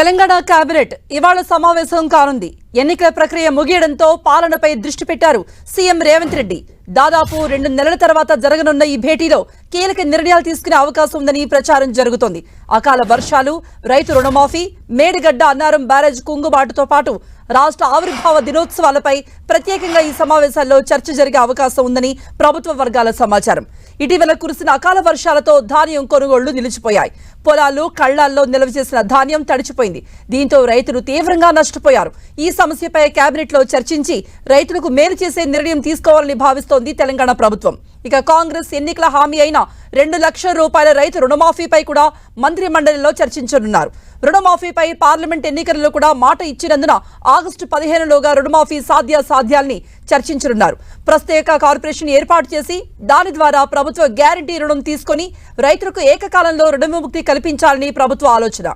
Telangana cabinet ఇవాళ సమావేశం కానుంది. ఎన్నికల ప్రక్రియ ముగియడంతో పాలనపై దృష్టి పెట్టారు సీఎం రేవంత్ రెడ్డి. దాదాపు రెండు నెలల తర్వాత జరగనున్న ఈ భేటీలో కీలక నిర్ణయాలు తీసుకునే అవకాశం ఉందని ప్రచారం జరుగుతోంది. అకాల వర్షాలు రైతు రుణమాఫీ మేడిగడ్డ అన్నారం బ్యారేజ్ కుంగుబాటుతో పాటు రాష్ట్ర ఆవిర్భావ దినోత్సవాలపై ప్రత్యేకంగా ఈ సమావేశాల్లో చర్చ జరిగే అవకాశం ఉందని ప్రభుత్వ వర్గాల సమాచారం. ఇటీవల కురిసిన అకాల వర్షాలతో ధాన్యం కొనుగోళ్ళు నిలిచిపోయాయి. పొలాలు కళ్ళాల్లో నిల్వ చేసిన ధాన్యం తడిచిపోయింది. దీంతో రైతులు తీవ్రంగా నష్టపోయారు. ఈ సమస్యపై కేబినెట్లో చర్చించి రైతులకు మేలు చేసే నిర్ణయం తీసుకోవాలని భావిస్తోంది తెలంగాణ ప్రభుత్వం. ఇక కాంగ్రెస్ ఎన్నికల హామీ అయిన రెండు లక్షల రూపాయల రైతు రుణమాఫీపై కూడా మంత్రి మండలిలో చర్చించనున్నారు. రుణమాఫీపై పార్లమెంట్ ఎన్నికలలో కూడా మాట ఇచ్చినందున ఆగస్టు పదిహేనులోగా రుణమాఫీ సాధ్యాసాధ్యాల్ని చర్చించనున్నారు. ప్రత్యేక కార్పొరేషన్ ఏర్పాటు చేసి దాని ద్వారా ప్రభుత్వ గ్యారంటీ రుణం తీసుకొని రైతులకు ఏకకాలంలో రుణవిముక్తి కల్పించాలని ప్రభుత్వ ఆలోచన.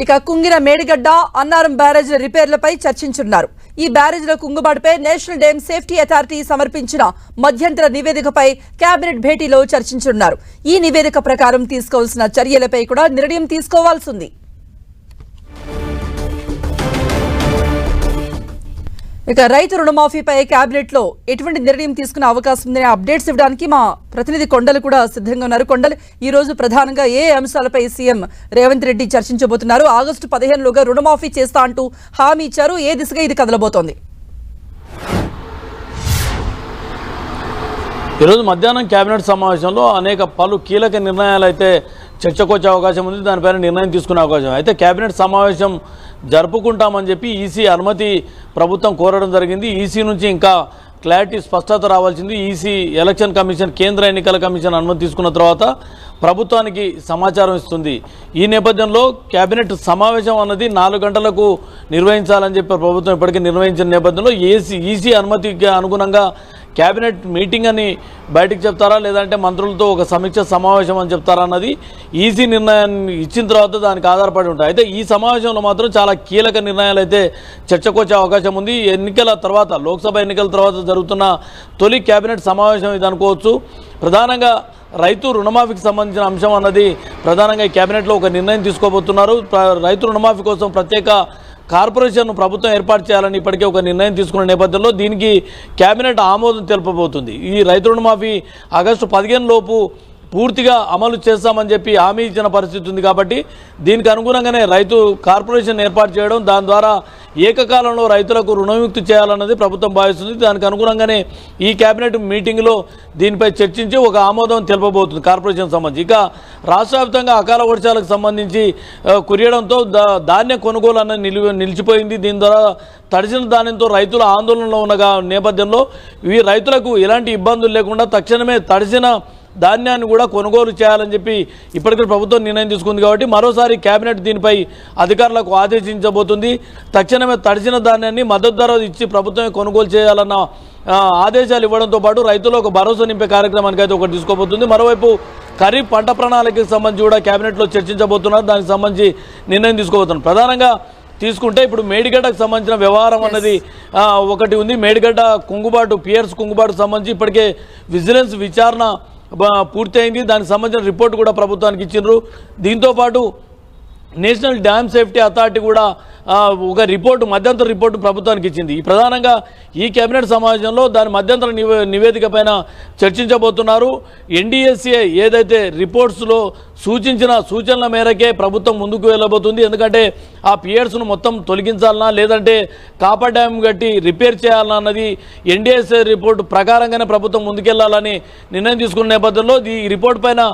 ఇక కుంగిన మేడిగడ్డ అన్నారం బ్యారేజ్ల రిపేర్లపై చర్చించున్నారు. ఈ బ్యారేజ్ల కుంగుబాటుపై నేషనల్ డ్యామ్ సేఫ్టీ అథారిటీ సమర్పించిన మధ్యంతర నివేదికపై కేబినెట్ భేటీలో చర్చించున్నారు. ఈ నివేదిక ప్రకారం తీసుకోవాల్సిన చర్యలపై కూడా నిర్ణయం తీసుకోవాల్సింది ఇక రైతు రుణమాఫీపై కేబినెట్లో ఎటువంటి నిర్ణయం తీసుకునే అవకాశం ఉందనే అప్డేట్స్ ఇవ్వడానికి మా ప్రతినిధి కొండలు కూడా సిద్ధంగా ఉన్నారు. కొండలు ఈ రోజు ప్రధానంగా ఏ అంశాలపై సీఎం రేవంత్ రెడ్డి చర్చించబోతున్నారు? ఆగస్టు పదిహేనులోగా రుణమాఫీ చేస్తా అంటూ హామీ ఇచ్చారు. ఏ దిశగా ఇది కదలబోతోంది? ఈరోజు మధ్యాహ్నం కేబినెట్ సమావేశంలో అనేక పలు కీలక నిర్ణయాలు అయితే చర్చకొచ్చే అవకాశం ఉంది. దానిపైన నిర్ణయం తీసుకునే అవకాశం. అయితే కేబినెట్ సమావేశం జరుపుకుంటామని చెప్పి ఈసీ అనుమతి ప్రభుత్వం కోరడం జరిగింది. ఈసీ నుంచి ఇంకా క్లారిటీ స్పష్టత రావాల్సింది. ఈసీ ఎలక్షన్ కమిషన్ కేంద్ర ఎన్నికల కమిషన్ అనుమతి తీసుకున్న తర్వాత ప్రభుత్వానికి సమాచారం ఇస్తుంది. ఈ నేపథ్యంలో కేబినెట్ సమావేశం అన్నది నాలుగు గంటలకు నిర్వహించాలని చెప్పి ప్రభుత్వం ఇప్పటికే నిర్వహించిన నేపథ్యంలో ఏసీ ఈసీ అనుమతికి అనుగుణంగా క్యాబినెట్ మీటింగ్ అని బయటకు చెప్తారా? లేదంటే మంత్రులతో ఒక సమీక్ష సమావేశం అని చెప్తారా అన్నది ఈసీ నిర్ణయాన్ని ఇచ్చిన తర్వాత దానికి ఆధారపడి ఉంటాయి. అయితే ఈ సమావేశంలో మాత్రం చాలా కీలక నిర్ణయాలు అయితే చర్చకు వచ్చే అవకాశం ఉంది. ఎన్నికల తర్వాత లోక్సభ ఎన్నికల తర్వాత జరుగుతున్న తొలి క్యాబినెట్ సమావేశం ఇది అనుకోవచ్చు. ప్రధానంగా రైతు రుణమాఫీకి సంబంధించిన అంశం అన్నది ప్రధానంగా ఈ కేబినెట్లో ఒక నిర్ణయం తీసుకోబోతున్నారు. రైతు రుణమాఫీ కోసం ప్రత్యేక కార్పొరేషన్ను ప్రభుత్వం ఏర్పాటు చేయాలని ఇప్పటికే ఒక నిర్ణయం తీసుకున్న నేపథ్యంలో దీనికి కేబినెట్ ఆమోదం తెలుపబోతుంది. ఈ రైతు రుణమాఫీ ఆగస్టు పదిహేను లోపు పూర్తిగా అమలు చేస్తామని చెప్పి హామీ ఇచ్చిన పరిస్థితి ఉంది కాబట్టి దీనికి అనుగుణంగానే రైతు కార్పొరేషన్ ఏర్పాటు చేయడం దాని ద్వారా ఏకకాలంలో రైతులకు రుణవిముక్తి చేయాలన్నది ప్రభుత్వం భావిస్తుంది. దానికి అనుగుణంగానే ఈ కేబినెట్ మీటింగ్లో దీనిపై చర్చించి ఒక ఆమోదం తెలుపబోతుంది కార్పొరేషన్ సంబంధించి. ఇక రాష్ట్ర వ్యాప్తంగా అకాల వర్షాలకు సంబంధించి కురియడంతో దా- ధాన్య కొనుగోలు అన్నది నిలిచిపోయింది. దీని ద్వారా తడిసిన ధాన్యంతో రైతులు ఆందోళనలో ఉన్న నేపథ్యంలో ఈ రైతులకు ఎలాంటి ఇబ్బందులు లేకుండా తక్షణమే తడిసిన ధాన్యాన్ని కూడా కొనుగోలు చేయాలని చెప్పి ఇప్పటికే ప్రభుత్వం నిర్ణయం తీసుకుంది కాబట్టి మరోసారి కేబినెట్ దీనిపై అధికారులకు ఆదేశించబోతుంది. తక్షణమే తడిసిన ధాన్యాన్ని మద్దతు ధర ఇచ్చి ప్రభుత్వమే కొనుగోలు చేయాలన్న ఆదేశాలు ఇవ్వడంతో పాటు రైతులు ఒక భరోసా నింపే కార్యక్రమానికి అయితే ఒకటి తీసుకోబోతుంది. మరోవైపు ఖరీఫ్ పంట ప్రణాళికకు సంబంధించి కూడా కేబినెట్లో చర్చించబోతున్నారు. దానికి సంబంధించి నిర్ణయం తీసుకోబోతున్నారు. ప్రధానంగా తీసుకుంటే ఇప్పుడు మేడిగడ్డకు సంబంధించిన వ్యవహారం అన్నది ఒకటి ఉంది. మేడిగడ్డ కుంగుబాటు పియర్స్ కుంగుబాటు సంబంధించి ఇప్పటికే విజిలెన్స్ విచారణ పూర్తయింది. దానికి సంబంధించిన రిపోర్ట్ కూడా ప్రభుత్వానికి ఇచ్చిండ్రు. దీంతోపాటు నేషనల్ డ్యామ్ సేఫ్టీ అథారిటీ కూడా ఒక రిపోర్టు మధ్యంతర రిపోర్టు ప్రభుత్వానికి ఇచ్చింది. ఈ ప్రధానంగా ఈ కేబినెట్ సమావేశంలో దాని మధ్యంతర నివే నివేదిక పైన చర్చించబోతున్నారు. ఎన్డీఎస్ఏ ఏదైతే రిపోర్ట్స్లో సూచించిన సూచనల మేరకే ప్రభుత్వం ముందుకు వెళ్ళబోతుంది. ఎందుకంటే ఆ పియర్స్ను మొత్తం తొలగించాలన్నా లేదంటే కాపర్ డ్యామ్ కట్టి రిపేర్ చేయాలన్నా అన్నది ఎన్డీఎస్ఏ రిపోర్టు ప్రకారంగానే ప్రభుత్వం ముందుకెళ్ళాలని నిర్ణయం తీసుకున్న నేపథ్యంలో ఈ రిపోర్ట్ పైన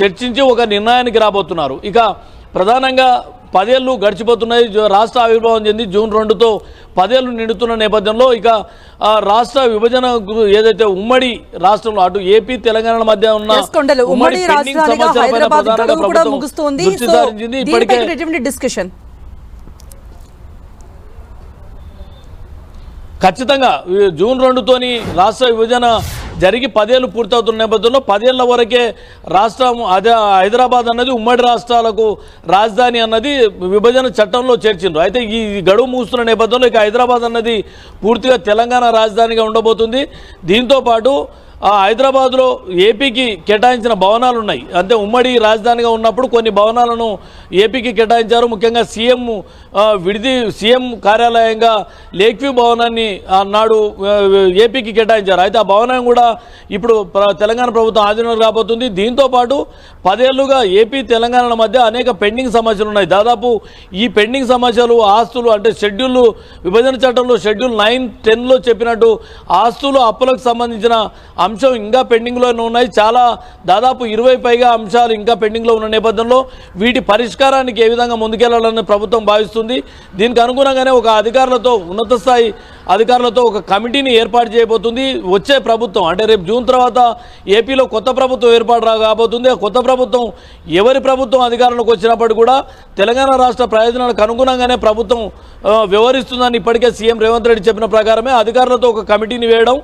చర్చించి ఒక నిర్ణయానికి రాబోతున్నారు. ఇక ప్రధానంగా పదేళ్ళు గడిచిపోతున్నాయి. రాష్ట్ర ఆవిర్భావం చెంది జూన్ రెండుతో పదేళ్ళు నిండుతున్న నేపథ్యంలో ఇక ఆ రాష్ట్ర విభజన ఏదైతే ఉమ్మడి రాష్ట్రంలో అటు ఏపీ తెలంగాణ మధ్య ఉన్న ఉమ్మడి ముగుస్తుంది. ఇప్పటికే డిస్కషన్ ఖచ్చితంగా జూన్ రెండుతోని రాష్ట్ర విభజన జరిగి పదేళ్ళు పూర్తవుతున్న నేపథ్యంలో పదేళ్ళ వరకే రాష్ట్రం అదే హైదరాబాద్ అన్నది ఉమ్మడి రాష్ట్రాలకు రాజధాని అన్నది విభజన చట్టంలో చేర్చిండ్రు. అయితే ఈ గడువు మూస్తున్న నేపథ్యంలో ఇక హైదరాబాద్ అన్నది పూర్తిగా తెలంగాణ రాజధానిగా ఉండబోతుంది. దీంతో పాటు హైదరాబాద్లో ఏపీకి కేటాయించిన భవనాలు ఉన్నాయి అంటే ఉమ్మడి రాజధానిగా ఉన్నప్పుడు కొన్ని భవనాలను ఏపీకి కేటాయించారు. ముఖ్యంగా సీఎం విడిది సీఎం కార్యాలయంగా లేక్ వ్యూ భవనాన్ని నాడు ఏపీకి కేటాయించారు. అయితే ఆ భవనం కూడా ఇప్పుడు ప్ర- తెలంగాణ ప్రభుత్వం ఆధీనంలో రాబోతుంది. దీంతో పాటు పదేళ్ళుగా ఏపీ తెలంగాణల మధ్య అనేక పెండింగ్ సమస్యలు ఉన్నాయి. దాదాపు ఈ పెండింగ్ సమస్యలు ఆస్తులు అంటే షెడ్యూల్ విభజన చట్టంలో షెడ్యూల్ నైన్ టెన్లో చెప్పినట్టు ఆస్తులు అప్పులకు సంబంధించిన అంశం ఇంకా పెండింగ్లోనే ఉన్నాయి. చాలా దాదాపు ఇరవై పైగా అంశాలు ఇంకా పెండింగ్లో ఉన్న నేపథ్యంలో వీటి పరిష్కారానికి ఏ విధంగా ముందుకెళ్ళాలని ప్రభుత్వం భావిస్తుంది. దీనికి అనుగుణంగానే ఒక అధికారులతో ఉన్నత స్థాయి అధికారులతో ఒక కమిటీని ఏర్పాటు చేయబోతుంది. వచ్చే ప్రభుత్వం అంటే రేపు జూన్ తర్వాత ఏపీలో కొత్త ప్రభుత్వం ఏర్పాటు రా కాబోతుంది ఆ కొత్త ప్రభుత్వం ఎవరి ప్రభుత్వం అధికారంలోకి వచ్చినప్పటికీ కూడా తెలంగాణ రాష్ట్ర ప్రయోజనాలకు అనుగుణంగానే ప్రభుత్వం వ్యవహరిస్తుందని ఇప్పటికే సీఎం రేవంత్ రెడ్డి చెప్పిన ప్రకారమే అధికారులతో ఒక కమిటీని వేయడం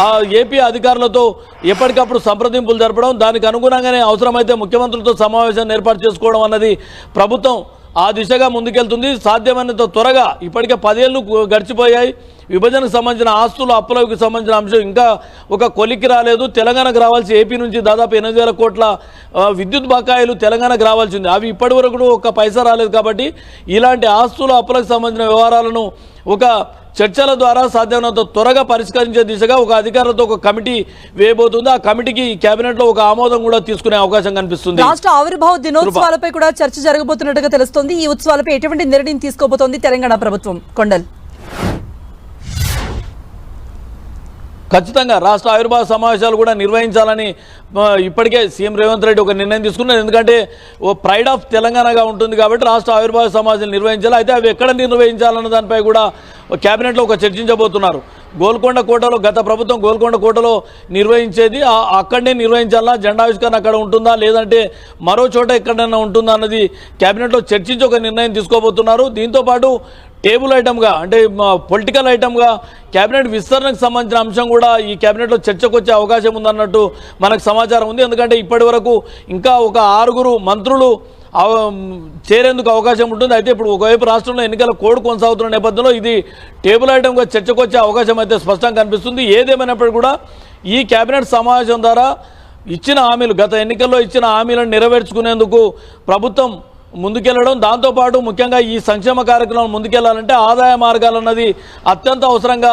ఆ ఏపీ అధికారులతో ఎప్పటికప్పుడు సంప్రదింపులు జరపడం దానికి అనుగుణంగానే అవసరమైతే ముఖ్యమంత్రులతో సమావేశాన్ని ఏర్పాటు చేసుకోవడం అన్నది ప్రభుత్వం ఆ దిశగా ముందుకెళ్తుంది. సాధ్యమైనంత త్వరగా ఇప్పటికే పదేళ్ళు గడిచిపోయాయి. విభజనకు సంబంధించిన ఆస్తులు అప్పులకు సంబంధించిన అంశం ఇంకా ఒక కొలిక్కి రాలేదు. తెలంగాణకు రావాల్సి ఏపీ నుంచి దాదాపు ఎనిమిది వేల కోట్ల విద్యుత్ బకాయిలు తెలంగాణకు రావాల్సింది. అవి ఇప్పటి వరకు ఒక పైసా రాలేదు కాబట్టి ఇలాంటి ఆస్తులు అప్పులకు సంబంధించిన వ్యవహారాలను ఒక చర్చల ద్వారా సాధ్యమైనంత త్వరగా పరిష్కరించే దిశగా ఒక అధికారులతో ఒక కమిటీ వేయబోతుంది. ఆ కమిటీకి కేబినెట్లో ఒక ఆమోదం కూడా తీసుకునే అవకాశం కనిపిస్తుంది. రాష్ట్ర ఆవిర్భావ దినోత్సవాలపై కూడా చర్చ జరగబోతున్నట్టుగా తెలుస్తోంది. ఈ ఉత్సవాలపై ఎటువంటి నిర్ణయం తీసుకోబోతోంది తెలంగాణ ప్రభుత్వం? కొండల్. ఖచ్చితంగా రాష్ట్ర ఆవిర్భావ సమావేశాలు కూడా నిర్వహించాలని ఇప్పటికే సీఎం రేవంత్ రెడ్డి ఒక నిర్ణయం తీసుకున్నారు. ఎందుకంటే ఓ ప్రైడ్ ఆఫ్ తెలంగాణగా ఉంటుంది కాబట్టి రాష్ట్ర ఆవిర్భావ సమావేశాలు నిర్వహించాలి. అయితే అవి ఎక్కడ నిర్వహించాలన్న దానిపై కూడా క్యాబినెట్లో ఒక చర్చించబోతున్నారు. గోల్కొండ కోటలో గత ప్రభుత్వం గోల్కొండ కోటలో నిర్వహించేది అక్కడనే నిర్వహించాలా? జెండావిష్కరణ అక్కడ ఉంటుందా? లేదంటే మరో చోట ఎక్కడైనా ఉంటుందా? అన్నది క్యాబినెట్లో చర్చించి ఒక నిర్ణయం తీసుకోబోతున్నారు. దీంతోపాటు టేబుల్ ఐటమ్గా అంటే పొలిటికల్ ఐటమ్గా కేబినెట్ విస్తరణకు సంబంధించిన అంశం కూడా ఈ కేబినెట్లో చర్చకు వచ్చే అవకాశం ఉందన్నట్టు మనకు సమాచారం ఉంది. ఎందుకంటే ఇప్పటి వరకు ఇంకా ఒక ఆరుగురు మంత్రులు చేరేందుకు అవకాశం ఉంటుంది. అయితే ఇప్పుడు ఒకవైపు రాష్ట్రంలో ఎన్నికల కోడ్ కొనసాగుతున్న నేపథ్యంలో ఇది టేబుల్ ఐటమ్గా చర్చకు వచ్చే అవకాశం అయితే స్పష్టంగా కనిపిస్తుంది. ఏదేమైనప్పటికీ కూడా ఈ కేబినెట్ సమావేశం ద్వారా ఇచ్చిన హామీలు గత ఎన్నికల్లో ఇచ్చిన హామీలను నెరవేర్చుకునేందుకు ప్రభుత్వం ముందుకెళ్ళడం. దాంతోపాటు ముఖ్యంగా ఈ సంక్షేమ కార్యక్రమం ముందుకెళ్ళాలంటే ఆదాయ మార్గాలు అన్నది అత్యంత అవసరంగా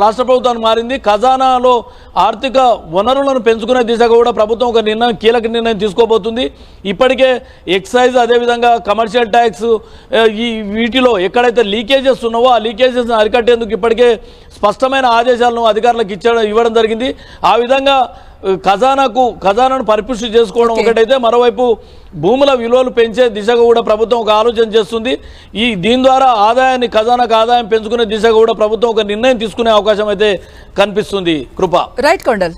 రాష్ట్ర ప్రభుత్వాన్ని మారింది. ఖజానాలో ఆర్థిక వనరులను పెంచుకునే దిశగా కూడా ప్రభుత్వం ఒక నిర్ణయం కీలక నిర్ణయం తీసుకోబోతుంది. ఇప్పటికే ఎక్సైజ్ అదేవిధంగా కమర్షియల్ ట్యాక్స్ ఈ వీటిలో ఎక్కడైతే లీకేజెస్ ఉన్నావో ఆ లీకేజెస్ని అరికట్టేందుకు ఇప్పటికే స్పష్టమైన ఆదేశాలను అధికారులకు ఇచ్చడం ఇవ్వడం జరిగింది. ఆ విధంగా ఖజానాకు ఖజానాను పరిపుష్టి చేసుకోవడం. ఒకటైతే మరోవైపు భూముల విలువలు పెంచే దిశగా కూడా ప్రభుత్వం ఒక ఆలోచన చేస్తుంది. ఈ దీని ద్వారా ఆదాయాన్ని ఖజానాకు ఆదాయం పెంచుకునే దిశగా కూడా ప్రభుత్వం ఒక నిర్ణయం తీసుకునే అవకాశం అయితే కనిపిస్తుంది. కృప. రైట్ కొండల్.